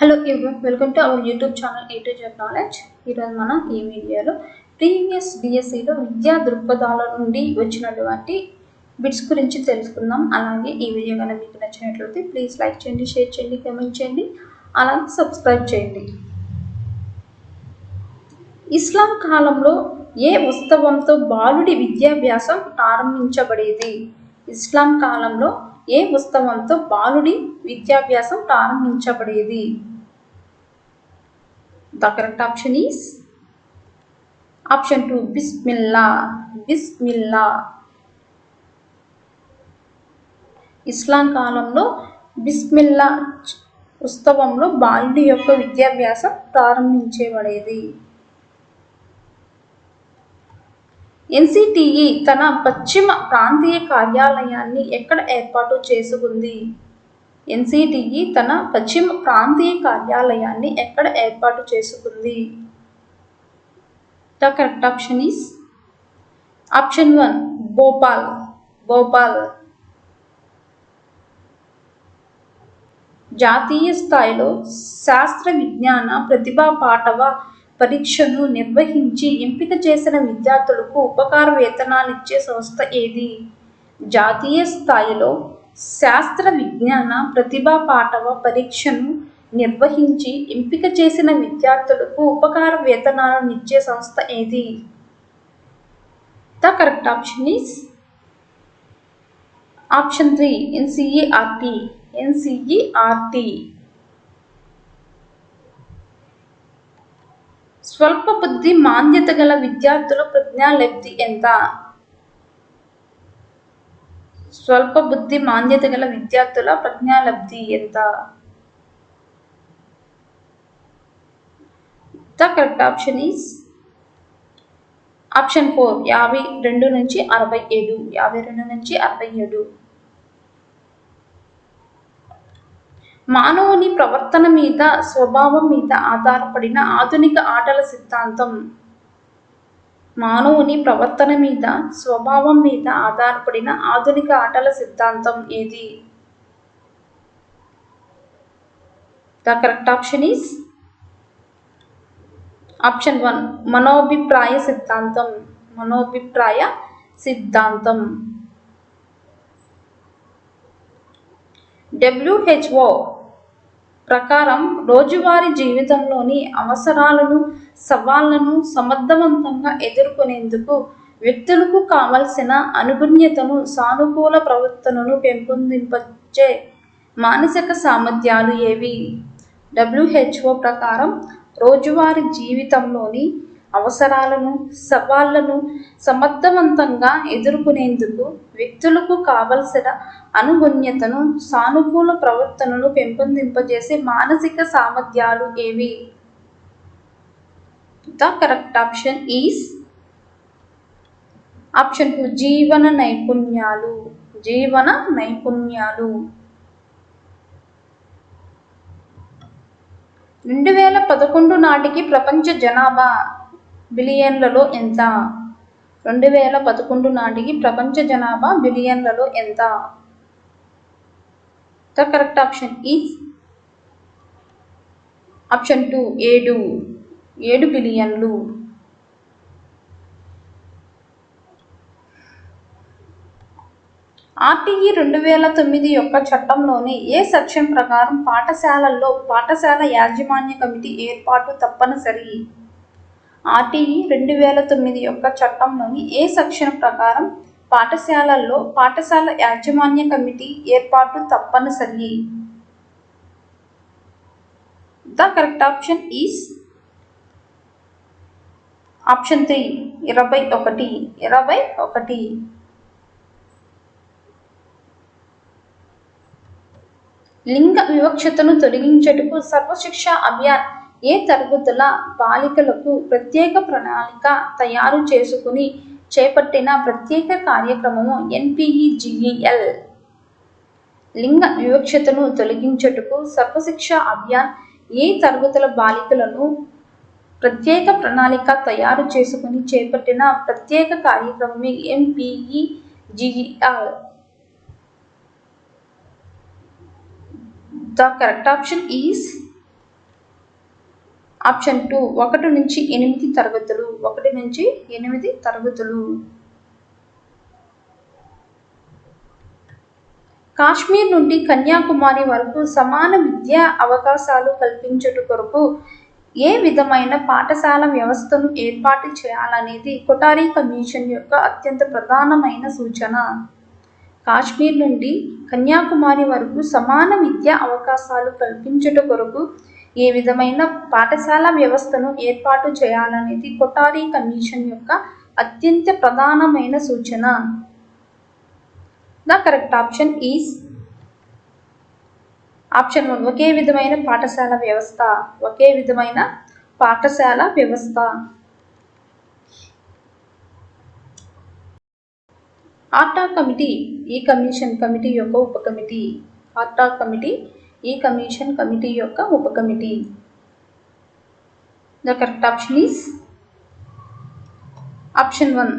Hello everyone welcome to our YouTube channel A to Z knowledge ఈరోజు మనం ఈ వీడియోలో ప్రీవియస్ డిఎస్సిలో విద్యా దృక్పథాల నుండి వచ్చినటువంటి బిట్స్ గురించి తెలుసుకుందాం. అలాగే ఈ వీడియో కనుక మీకు నచ్చినట్లయితే ప్లీజ్ లైక్ చేయండి షేర్ చేయండి కమెంట్ చేయండి అలాగే సబ్స్క్రైబ్ చేయండి. ఇస్లాం కాలంలో ఏ ఉత్సవంతో బాలుడి విద్యాభ్యాసం ప్రారంభించబడేది? ఇస్లాం కాలంలో ఏ ఉత్సవంతో బాలుడి విద్యాభ్యాసం ప్రారంభించబడేది? The correct option is option two Bismillah. బిస్మిల్లా. ఇస్లాం కాలంలో బిస్మిల్లా ఉత్సవంలో బాలుడి యొక్క విద్యాభ్యాసం ప్రారంభించబడేది. ఎన్సిటిఈ తన పశ్చిమ ప్రాంతీయ కార్యాలయాన్ని ఎక్కడ ఏర్పాటు చేసుకుంది? ఎన్సిటిఈ తన పశ్చిమ ప్రాంతీయ కార్యాలయాన్ని ఎక్కడ ఏర్పాటు చేసుకుంది? The correct option is option one Bhopal. Bhopal. జాతీయ స్థాయిలో శాస్త్ర విజ్ఞాన ప్రతిభా పాఠవ పరీక్షను నిర్వహించి ఎంపిక చేసిన విద్యార్థులకు ఉపకార వేతనాలు ఇచ్చే సంస్థ ఏది? జాతీయ స్థాయిలో శాస్త్ర విజ్ఞాన ప్రతిభా పాఠవ పరీక్షను నిర్వహించి ఎంపిక చేసిన విద్యార్థులకు ఉపకార వేతనాలను ఇచ్చే సంస్థ ఏది? The correct option is option three NCERT NCERT స్వల్ప బుద్ధి మాంద్యత గల విద్యార్థుల ప్రజ్ఞాలబ్ధి ఎంత? స్వల్ప బుద్ధి మాంద్యత గల విద్యార్థుల ప్రజ్ఞాలబ్ధి ఎంత? The correct option is option four యాభై రెండు నుంచి అరవై ఏడు. యాభై రెండు నుంచి అరవై ఏడు. మానవుని ప్రవర్తన మీద స్వభావం మీద ఆధారపడిన ఆధునిక ఆటల సిద్ధాంతం. మానవుని ప్రవర్తన మీద స్వభావం మీద ఆధారపడిన ఆధునిక ఆటల సిద్ధాంతం ఏది? The correct option is option one మనోభిప్రాయ సిద్ధాంతం. మనోభిప్రాయ సిద్ధాంతం. డబ్ల్యూహెచ్ఓ ప్రకారం రోజువారీ జీవితంలోని అవసరాలను సవాళ్ళను సమర్థవంతంగా ఎదుర్కొనేందుకు వ్యక్తులకు కావలసిన అనుగుణ్యతను సానుకూల ప్రవర్తనను పెంపొందింపచే మానసిక సామర్థ్యాలు ఏవి? డబ్ల్యూహెచ్ఓ ప్రకారం రోజువారీ జీవితంలోని అవసరాలను సవాళ్ళను సమర్థవంతంగా ఎదుర్కొనేందుకు వ్యక్తులకు కావలసిన అనుగుణ్యతను సానుకూల ప్రవర్తనను పెంపొందింపజేసే మానసిక సామర్థ్యాలు ఏవి? The correct option is option two జీవన నైపుణ్యాలు. జీవన నైపుణ్యాలు. రెండు వేల పదకొండు నాటికి ప్రపంచ జనాభా బిలియన్లలో ఎంత? రెండు వేల పదకొండు నాటికి ప్రపంచ జనాభా బిలియన్లలో ఎంత? The correct option is option two ఏడు. ఏడు బిలియన్లు. ఆర్టీఈ రెండు వేల తొమ్మిది యొక్క చట్టంలోని ఏ సెక్షన్ ప్రకారం పాఠశాలల్లో పాఠశాల యాజమాన్య కమిటీ ఏర్పాటు తప్పనిసరి? ఆర్టీఈ రెండు వేల తొమ్మిది యొక్క చట్టంలోని ఏ సెక్షన్ ప్రకారం పాఠశాలల్లో పాఠశాల యాజమాన్య కమిటీ ఏర్పాటు తప్పనిసరి? The correct option is option three ఇరవై ఒకటి ఇరవై ఒకటి. లింగ వివక్షతను తొలగించటకు సర్వశిక్ష అభియాన్ ఏ తరగతుల బాలికలకు ప్రత్యేక ప్రణాళిక తయారు చేసుకుని చేపట్టిన ప్రత్యేక కార్యక్రమము ఎన్పిఈజిఈఎల్. లింగ వివక్షతను తొలగించుటకు సర్వశిక్ష అభియాన్ ఏ తరగతుల బాలికలను ప్రత్యేక ప్రణాళిక తయారు చేసుకుని చేపట్టిన ప్రత్యేక కార్యక్రమమే NPEGEL. The correct option is option two ఒకటి నుంచి ఎనిమిది తరగతులు. ఒకటి నుంచి ఎనిమిది తరగతులు. కాశ్మీర్ నుండి కన్యాకుమారి వరకు సమాన విద్యా అవకాశాలు కల్పించుట కొరకు ఏ విధమైన పాఠశాల వ్యవస్థను ఏర్పాటు చేయాలనేది కొటారి కమిషన్ యొక్క అత్యంత ప్రధానమైన సూచన. కాశ్మీర్ నుండి కన్యాకుమారి వరకు సమాన విద్యా అవకాశాలు కల్పించుట కొరకు ఏ విధమైన పాఠశాల వ్యవస్థను ఏర్పాటు చేయాలనేది కొటారి కమిషన్ యొక్క అత్యంత ప్రధానమైన సూచన. The correct option is option one ఒకే విధమైన పాఠశాల వ్యవస్థ. ఒకే విధమైన పాఠశాల వ్యవస్థ. ఆర్టా కమిటీ ఈ కమిషన్ కమిటీ యొక్క ఉప కమిటీ. ఆర్టా కమిటీ ఈ కమిషన్ కమిటీ యొక్క ఉప committee. The correct option is option one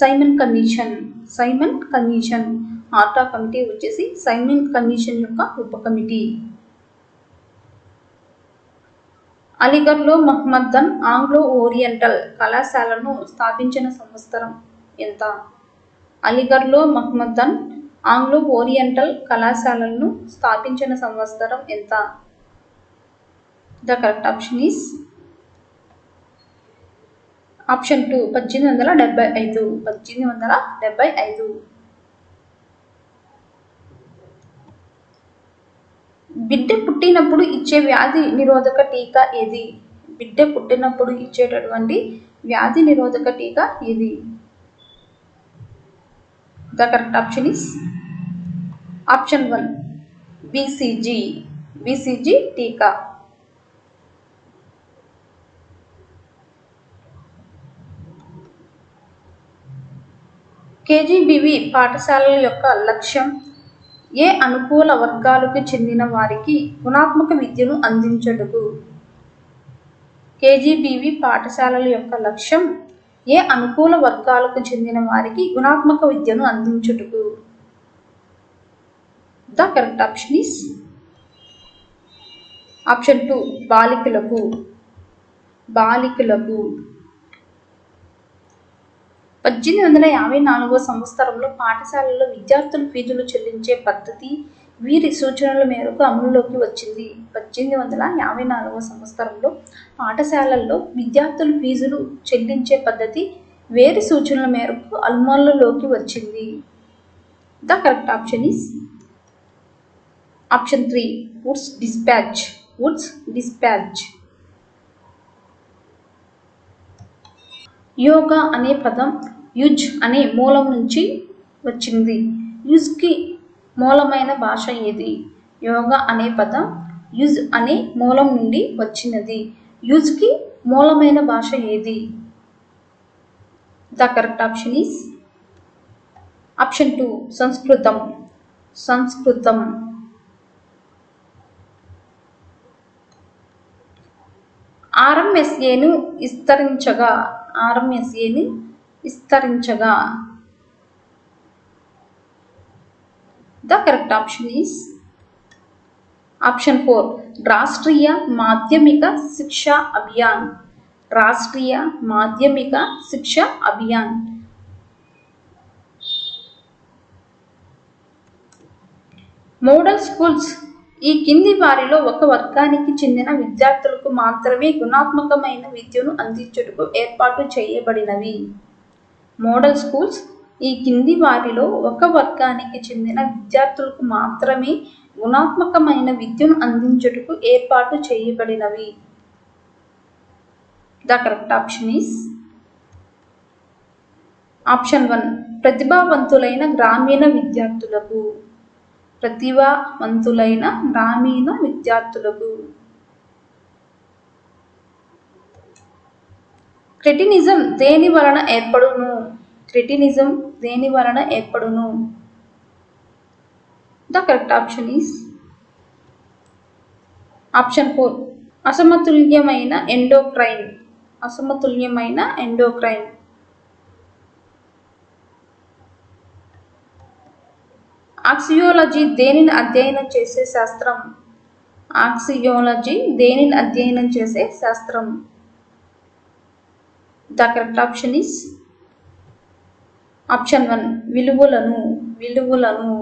Simon commission Simon commission ఆర్టా committee వచ్చేసి సైమన్ కమిషన్ యొక్క ఉప కమిటీ. అలీగఢ్లో మహమ్మదన్ ఆంగ్లో ఓరియంటల్ కళాశాలను స్థాపించిన సంవత్సరం ఎంత? అలీగఢ్లో మహమ్మదన్ ఆంగ్లో ఓరియంటల్ కళాశాలను స్థాపించిన సంవత్సరం ఎంత? The correct option is option two పద్దెనిమిది వందల డెబ్బై ఐదు. పద్దెనిమిది వందల డెబ్బై ఐదు. బిడ్డ పుట్టినప్పుడు ఇచ్చే వ్యాధి నిరోధక టీకా ఏది? బిడ్డ పుట్టినప్పుడు ఇచ్చేటటువంటి వ్యాధి నిరోధక టీకా ఏది? The correct option is option one BCG BCG టీకా. కేజీబీవి పాఠశాలల యొక్క లక్ష్యం ఏ అనుకూల వర్గాలకు చెందిన వారికి గుణాత్మక విద్యను అందించడుగు కేజీబీవి పాఠశాలల యొక్క లక్ష్యం ఏ అనుకూల వర్గాలకు చెందిన వారికి గుణాత్మక విద్యను అందించుటకు the correct option is option two బాలికలకు. బాలికలకు. పద్దెనిమిది వందల యాభై నాలుగో సంవత్సరంలో పాఠశాలలో విద్యార్థులు ఫీజులు చెల్లించే పద్ధతి వీరి సూచనల మేరకు అమలులోకి వచ్చింది. పద్దెనిమిది వందల యాభై నాలుగవ సంవత్సరంలో పాఠశాలల్లో విద్యార్థులు ఫీజులు చెల్లించే పద్ధతి వేరి సూచనల మేరకు అమలులోకి వచ్చింది. The correct option is option three Woods dispatch Woods dispatch yoga అనే పదం యుజ్ అనే మూలం నుంచి వచ్చింది. యుజ్కి మూలమైన భాష ఏది? యోగా అనే పదం యుజ్ అనే మూలం నుండి వచ్చినది. యుజ్కి మూలమైన భాష ఏది? The correct option is option two సంస్కృతం. సంస్కృతం. ఆర్ఎంఎస్ఏను విస్తరించగా ఆర్ఎంఎస్ఏని విస్తరించగా. The correct option is option four. Rashtriya Madhyamik Shiksha Abhiyan. Rashtriya Madhyamik Shiksha Abhiyan. Model schools ఈ కింది వారిలో ఒక వర్గానికి చెందిన విద్యార్థులకు మాత్రమే గుణాత్మకమైన విద్యను అందించుటకు ఏర్పాటు చేయబడినవి. మోడల్ స్కూల్స్ ఈ కింది వారిలో ఒక వర్గానికి చెందిన విద్యార్థులకు మాత్రమే గుణాత్మకమైన విద్యను అందించుటకు ఏర్పాటు చేయబడినవి. The correct option is option one ప్రతిభావంతులైన గ్రామీణ విద్యార్థులకు. ప్రతిభావంతులైన గ్రామీణ విద్యార్థులకు. క్రెటినిజం దేని వలన ఏర్పడును? క్రెటినిజం దేని వలన ఏర్పడును? The correct option is option four. అసమతుల్యమైన endocrine. అసమతుల్యమైన ఎండోక్రైన్. ఆక్సియోలజీ దేనిని అధ్యయనం చేసే శాస్త్రం? ఆక్సియోలజీ దేనిని అధ్యయనం చేసే శాస్త్రం? The correct option is option one. విలువలను విలువలను.